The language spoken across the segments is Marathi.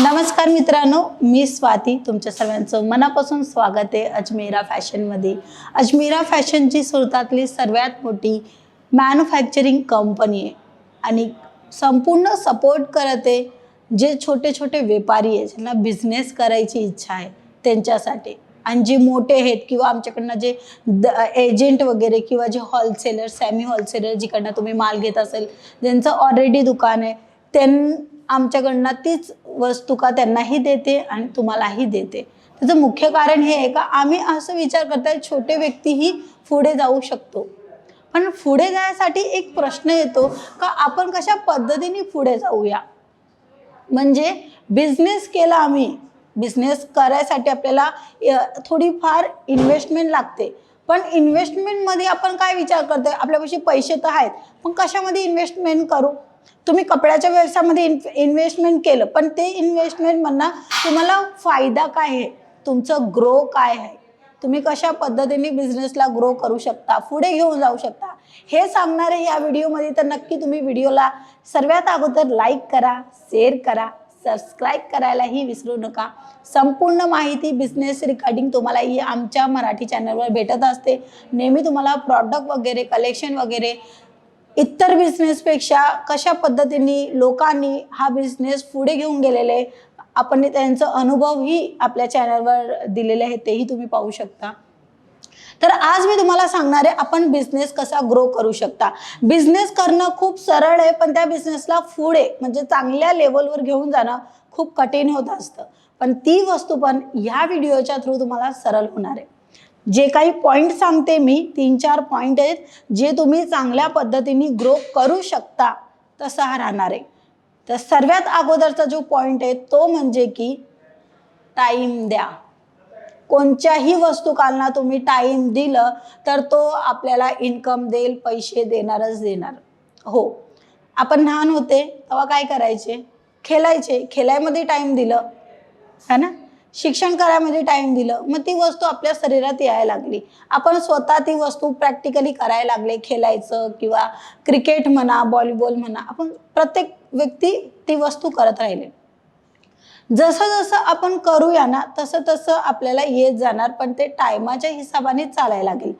नमस्कार मित्रांनो मी स्वाती. तुमच्या सर्वांचं मनापासून स्वागत आहे अजमेरा फॅशनमध्ये. अजमेरा फॅशनची सुरतातली सर्वात मोठी मॅन्युफॅक्चरिंग कंपनी आहे आणि संपूर्ण सपोर्ट करत आहे जे छोटे छोटे व्यापारी आहे ज्यांना बिझनेस करायची इच्छा आहे त्यांच्यासाठी. आणि जे मोठे आहेत किंवा आमच्याकडनं जे द एजंट वगैरे किंवा जे होलसेलर सेमी होलसेलर जिकडनं तुम्ही माल घेत असेल ज्यांचं ऑलरेडी दुकान आहे त्यां आमच्याकडनं तीच वस्तू का त्यांनाही देते आणि तुम्हालाही देते. त्याचं मुख्य कारण हे आहे का आम्ही असं विचार करताय छोटे व्यक्तीही पुढे जाऊ शकतो. पण पुढे जाण्यासाठी एक प्रश्न येतो का आपण कशा पद्धतीने पुढे जाऊया? म्हणजे बिझनेस केला आम्ही बिझनेस करायसाठी आपल्याला थोडीफार इन्व्हेस्टमेंट लागते. पण इन्व्हेस्टमेंटमध्ये आपण काय विचार करतोय? आपल्यापाशी पैसे तर आहेत पण कशामध्ये इन्व्हेस्टमेंट करू? तुम्ही कपड्याच्या व्यवसायामध्ये इन्व्हेस्टमेंट केलं पण ते इन्व्हेस्टमेंट म्हणणं तुम्हाला फायदा काय आहे? तुमचं ग्रो काय आहे? तुम्ही कशा पद्धतीने बिझनेसला ग्रो करू शकता? पुढे घेऊन जाऊ शकता? हे सांगणारे या व्हिडिओमध्ये तर नक्की तुम्ही व्हिडिओला सर्वात अगोदर लाईक करा शेअर करा सबस्क्राईब करायलाही विसरू नका. संपूर्ण माहिती बिझनेस रिगार्डिंग तुम्हाला ही आमच्या मराठी चॅनलवर भेटत असते. नेहमी तुम्हाला प्रॉडक्ट वगैरे कलेक्शन वगैरे इतर बिझनेसपेक्षा कशा पद्धतीने लोकांनी हा बिझनेस पुढे घेऊन गेलेले आपण त्यांचं अनुभवही आपल्या चॅनलवर दिलेले आहे तेही तुम्ही पाहू शकता. तर आज मी तुम्हाला सांगणार आहे आपण बिझनेस कसा ग्रो करू शकता. बिझनेस करणं खूप सरळ आहे पण त्या बिझनेसला पुढे म्हणजे चांगल्या लेवलवर घेऊन जाणं खूप कठीण होत असतं. पण ती वस्तू पण ह्या व्हिडिओच्या थ्रू तुम्हाला सरळ होणार आहे. जे काही पॉईंट सांगते मी तीन चार पॉईंट आहेत जे तुम्ही चांगल्या पद्धतीने ग्रो करू शकता तसा हा राहणार आहे. तर सर्वात अगोदरचा जो पॉईंट आहे तो म्हणजे की टाईम द्या. कोणत्याही वस्तूकालना तुम्ही टाईम दिलं तर तो आपल्याला इन्कम देईल पैसे देणारच देणार. हो. आपण लहान होते तेव्हा काय करायचे? खेळायचे. खेळायमध्ये टाईम दिलं. है ना? शिक्षण करायमध्ये टाईम दिलं मग ती वस्तू आपल्या शरीरात यायला लागली. आपण स्वतः ती वस्तू प्रॅक्टिकली करायला लागले खेळायचं किंवा क्रिकेट म्हणा व्हॉलीबॉल म्हणा आपण प्रत्येक व्यक्ती ती वस्तू करत राहिले. जसं जसं आपण करूया ना तसं तसं आपल्याला येत जाणार पण ते टायमाच्या हिशोबाने चालायला लागेल.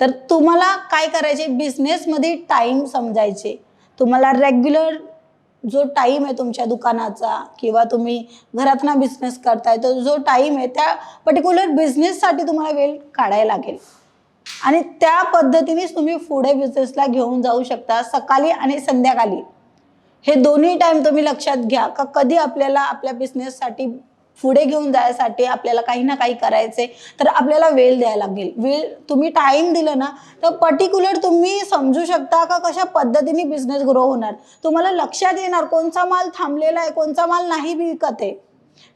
तर तुम्हाला काय करायचे? बिझनेसमध्ये टाईम समजायचे. तुम्हाला रेग्युलर जो टाईम आहे तुमच्या दुकानाचा किंवा तुम्ही घरातना बिझनेस करताय तर जो टाईम आहे त्या पर्टिक्युलर बिझनेससाठी तुम्हाला वेळ काढायला लागेल. आणि त्या पद्धतीनेच तुम्ही पुढे बिझनेसला घेऊन जाऊ शकता सकाळी आणि संध्याकाळी. हे दोन्ही टाईम तुम्ही लक्षात घ्या का कधी आपल्याला आपल्या बिझनेससाठी पुढे घेऊन जायसाठी आपल्याला काही ना काही करायचे तर आपल्याला वेळ द्यायला लागेल. वेळ तुम्ही टाइम दिलं ना तर पर्टिक्युलर तुम्ही समजू शकता का कशा पद्धतीने बिझनेस ग्रो होणार? तुम्हाला लक्षात येणार कोणचा माल थांबलेला आहे कोणचा माल नाही विकत आहे.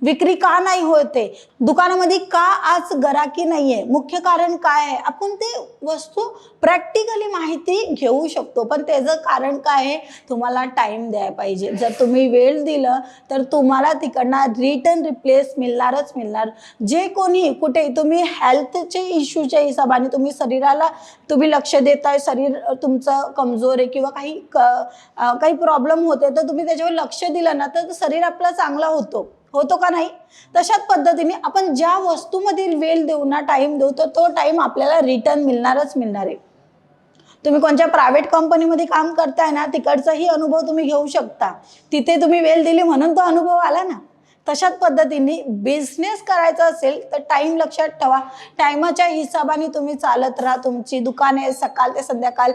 विक्री का नाही होते? दुकानामध्ये का आज गराकी नाहीये? मुख्य कारण काय आहे? आपण ते वस्तू प्रॅक्टिकली माहिती घेऊ शकतो. पण त्याचं कारण काय आहे? तुम्हाला टाइम द्यायला पाहिजे. जर तुम्ही वेळ दिलं तर तुम्हाला तिकडनं रिटर्न रिप्लेस मिळणारच मिळणार. जे कोणी कुठे तुम्ही हेल्थचे इश्यूच्या हिशोबाने तुम्ही शरीराला तुम्ही लक्ष देताय शरीर तुमचं कमजोर आहे किंवा काही क- काही प्रॉब्लेम होते तर तुम्ही त्याच्यावर लक्ष दिलं ना तर शरीर आपला चांगला होतो. होतो का नाही? तशाच पद्धतीने आपण ज्या वस्तूमधील वेळ देऊ ना टाईम देऊ तर तो टाईम आपल्याला रिटर्न मिळणारच मिळणार आहे. तुम्ही कोणत्या प्रायव्हेट कंपनीमध्ये काम करताय ना तिकडचाही अनुभव तुम्ही घेऊ शकता. तिथे तुम्ही वेळ दिली म्हणून तो अनुभव आला ना. तशाच पद्धतीने बिझनेस करायचा असेल तर टाईम लक्षात ठेवा. टायमाच्या हिशोबाने तुम्ही चालत राहा. तुमची दुकाने सकाळ ते संध्याकाळ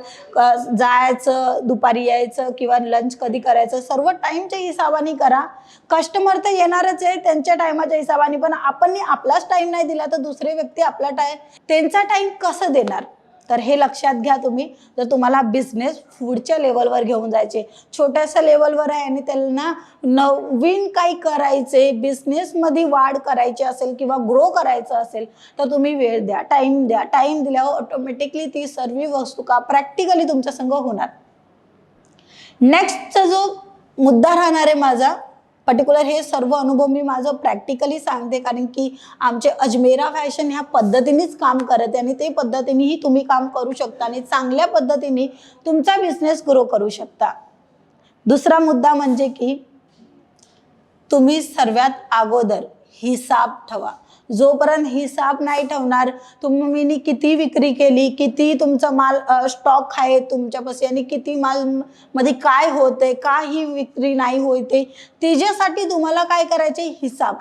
जायचं दुपारी यायचं किंवा लंच कधी करायचं सर्व टाईमच्या हिशोबाने करा. कस्टमर तर येणारच आहे त्यांच्या टायमाच्या हिशोबाने. पण आपण आपलाच टाईम नाही दिला तर दुसरे व्यक्ती आपला टाईम त्यांचा टाईम कसं देणार? तर हे लक्षात घ्या तुम्ही जर तुम्हाला बिझनेस पुढच्या लेवलवर घेऊन जायचे छोट्याशा लेवलवर आहे आणि त्यांना नवीन काही करायचे बिझनेसमध्ये वाढ करायची असेल किंवा ग्रो करायचं असेल तर तुम्ही वेळ द्या टाईम द्या. टाईम दिल्यावर ऑटोमॅटिकली ती सर्व वस्तू का प्रॅक्टिकली तुमच्या संग होणार. नेक्स्टचा जो मुद्दा राहणार आहे माझा पर्टिक्युलर हे सर्व अनुभव मी माझं प्रॅक्टिकली सांगते कारण की आमचे अजमेरा फॅशन ह्या पद्धतीनेच काम करत आहे आणि ते पद्धतीनेही तुम्ही काम करू शकता आणि चांगल्या पद्धतीने तुमचा बिझनेस ग्रो करू शकता. दुसरा मुद्दा म्हणजे की तुम्ही सर्वात अगोदर हिसाब ठेवा. जोपर्यंत हिसाब नाही ठेवणार तुम्ही किती विक्री केली किती तुमचा माल स्टॉक आहे तुमच्यापाशी आणि किती माल मध्ये काय होते का ही विक्री नाही होते तिच्यासाठी तुम्हाला काय करायचे? हिसाब.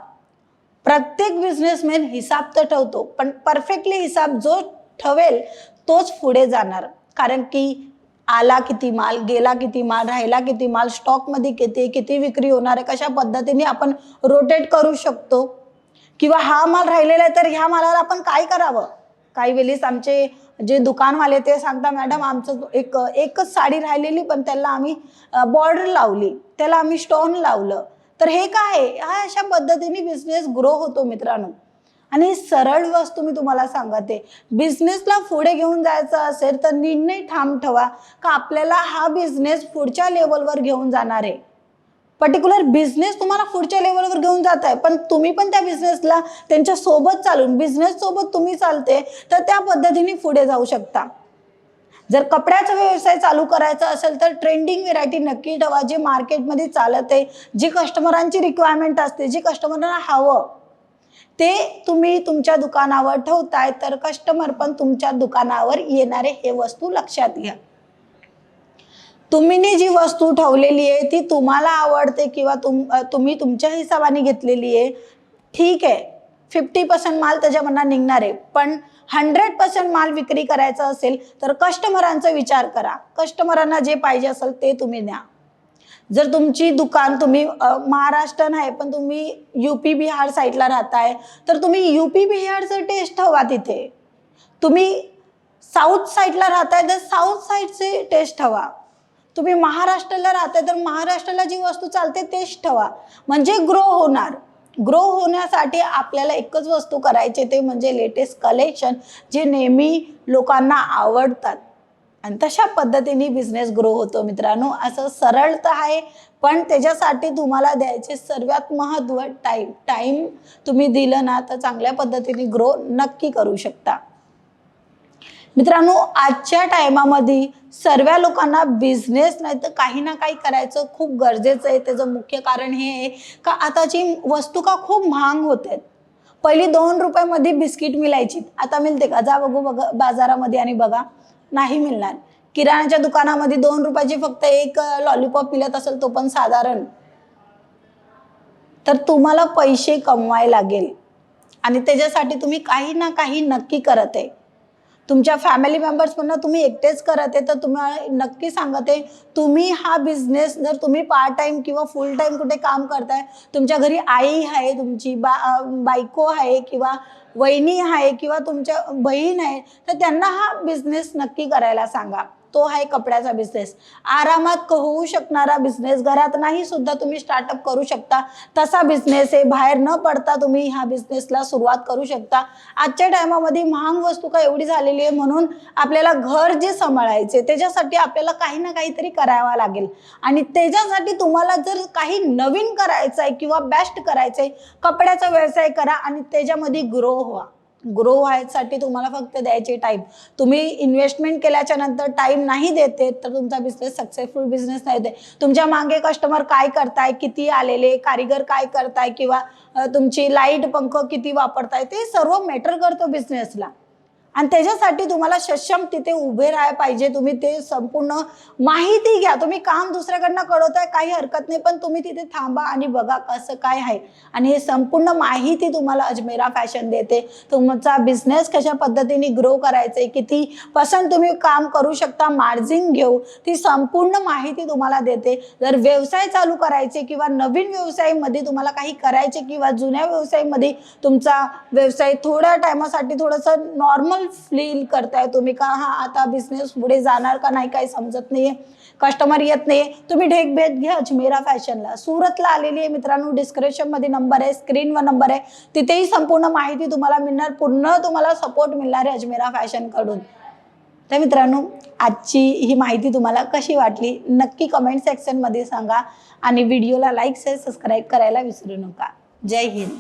प्रत्येक बिझनेसमॅन हिसाब तर ठेवतो पण परफेक्टली हिसाब जो ठेवेल तोच पुढे जाणार. कारण की आला किती माल गेला किती माल राहिला किती माल स्टॉकमध्ये किती किती विक्री होणार आहे कशा पद्धतीने आपण रोटेट करू शकतो? किंवा हा माल राहिलेला आहे तर ह्या मालाला आपण काय करावं? काही वेळेस आमचे जे दुकानवाले ते सांगता मॅडम आमचं एक एकच साडी राहिलेली पण त्याला आम्ही बॉर्डर लावली. त्याला आम्ही स्टोन लावलं. तर हे काय आहे? हा अशा पद्धतीने बिझनेस ग्रो होतो मित्रांनो. आणि सरळ वस्तू मी तुम्हाला सांगते. बिझनेसला पुढे घेऊन जायचं असेल तर निर्णय ठाम ठेवा का आपल्याला हा बिझनेस पुढच्या लेवलवर घेऊन जाणार आहे? पर्टिक्युलर बिझनेस तुम्हाला पुढच्या लेवलवर घेऊन जात आहे पण तुम्ही पण त्या बिझनेसला त्यांच्यासोबत चालून बिझनेस सोबत तुम्ही चालते तर त्या पद्धतीने पुढे जाऊ शकता. जर कपड्याचा व्यवसाय चालू करायचा असेल तर ट्रेंडिंग व्हेरायटी नक्की ठेवा जे मार्केटमध्ये चालत आहे जी कस्टमरांची रिक्वायरमेंट असते जी कस्टमरांना हवं ते तुम्ही तुमच्या दुकानावर ठेवताय तर कस्टमर पण तुमच्या दुकानावर येणारे हे वस्तू लक्षात घ्या. तुम्ही जी वस्तू ठेवलेली आहे ती तुम्हाला आवडते किंवा तुम तुम्ही तुमच्या हिशोबाने घेतलेली आहे ठीक आहे. फिफ्टी पर्सेंट माल त्याच्यामधनं निघणार आहे. पण हंड्रेड पर्सेंट माल विक्री करायचा असेल तर कस्टमरांचा विचार करा. कस्टमरांना जे पाहिजे असेल ते तुम्ही द्या. जर तुमची दुकान तुम्ही महाराष्ट्र आहे पण तुम्ही यूपी बिहार साईडला राहताय तर तुम्ही यूपी बिहारचं टेस्ट ठेवा तिथे. तुम्ही साऊथ साईडला राहताय तर साऊथ साईडचे टेस्ट ठेवा. तुम्ही महाराष्ट्राला राहताय तर महाराष्ट्राला जी वस्तू चालते तेच ठेवा. म्हणजे ग्रो होणार. ग्रो होण्यासाठी आपल्याला एकच वस्तू करायचे ते म्हणजे लेटेस्ट कलेक्शन जे नेहमी लोकांना आवडतात. आणि तशा पद्धतीने बिझनेस ग्रो होतो मित्रांनो. असं सरळ तर आहे पण त्याच्यासाठी तुम्हाला द्यायचे सर्वात महत्त्व टाईम टाईम तुम्ही दिलं ना तर चांगल्या पद्धतीने ग्रो नक्की करू शकता. मित्रांनो आजच्या टायमामध्ये सर्व लोकांना बिझनेस नाही तर काही ना काही करायचं खूप गरजेचं आहे. त्याचं मुख्य कारण हे आहे का आताची वस्तू का खूप महाग होत आहेत. पहिली दोन रुपयामध्ये बिस्किट मिळायची आता मिळते का? जा बघू बघ बाजारामध्ये आणि बघा. नाही मिळणार. किराणाच्या दुकानामध्ये दोन रुपयाची फक्त एक लॉलीपॉप मिळत असेल तो पण साधारण. तर तुम्हाला पैसे कमवाय लागेल. आणि त्याच्यासाठी तुम्ही काही ना काही नक्की करत आहे. तुमच्या फॅमिली मेंबर्स पण तुम्ही एकटेच करत आहे तर तुम्हाला नक्की सांगत आहे तुम्ही हा बिझनेस जर तुम्ही पार्ट टाइम किंवा फुल टाइम कुठे काम करताय तुमच्या घरी आई आहे तुमची बा बायको आहे किंवा वहिनी आहे किंवा तुमच्या बहीण आहे तर त्यांना हा बिझनेस नक्की करायला सांगा. तो आहे कपड्याचा बिझनेस आरामात होऊ शकणारा बिझनेस घरात नाही सुद्धा तुम्ही स्टार्टअप करू शकता. तसा बिझनेस आहे बाहेर न पडता तुम्ही ह्या बिझनेसला सुरुवात करू शकता. आजच्या टायमामध्ये महाग वस्तू का एवढी झालेली आहे म्हणून आपल्याला घर जे सांभाळायचे त्याच्यासाठी आपल्याला काही ना काहीतरी करावं लागेल. आणि त्याच्यासाठी तुम्हाला जर काही नवीन करायचं आहे किंवा बेस्ट करायचं आहे कपड्याचा व्यवसाय करा आणि त्याच्यामध्ये ग्रो व्हा. ग्रो व्हायसाठी तुम्हाला फक्त द्यायचे टाईम तुम्ही इन्व्हेस्टमेंट केल्याच्यानंतर टाईम नाही देते तर तुमचा बिझनेस सक्सेसफुल बिझनेस नाही होते तुमच्या मागे कस्टमर काय करताय किती आलेले कारीगर काय करताय किंवा तुमची लाइट पंख किती वापरताय ते सर्व मॅटर करतो बिझनेसला आणि त्याच्यासाठी तुम्हाला सक्षम तिथे उभे राहायला पाहिजे. तुम्ही ते संपूर्ण माहिती घ्या. तुम्ही काम दुसऱ्याकडनं आहे काही हरकत नाही पण तुम्ही तिथे थांबा आणि बघा कसं काय आहे. आणि हे संपूर्ण माहिती तुम्हाला अजमेरा फॅशन देते. तुमचा बिझनेस कशा पद्धतीने ग्रो करायचे किती पर्सेंट तुम्ही काम करू शकता मार्जिन घेऊ ती संपूर्ण माहिती तुम्हाला देते. जर व्यवसाय चालू करायचे किंवा नवीन व्यवसायामध्ये तुम्हाला काही करायचे किंवा जुन्या व्यवसायामध्ये तुमचा व्यवसाय थोड्या टायमासाठी थोडंसं नॉर्मल फील करताय तुम्ही का? हा आता बिझनेस पुढे जाणार का नाही काही समजत नाहीये. कस्टमर येत नाहीये. तुम्ही ढेक भेट घ्या अजमेरा फॅशनला सुरतला आलेली आहे मित्रांनो डिस्क्रिप्शनमध्ये नंबर आहे स्क्रीनवर नंबर आहे. तिथेही संपूर्ण माहिती तुम्हाला मिळणार पूर्ण तुम्हाला सपोर्ट मिळणार आहे अजमेरा फॅशनकडून. तर मित्रांनो आजची ही माहिती तुम्हाला कशी वाटली? नक्की कमेंट सेक्शनमध्ये सांगा. आणि व्हिडिओला लाईक शेअर सबस्क्राईब करायला विसरू नका. जय हिंद.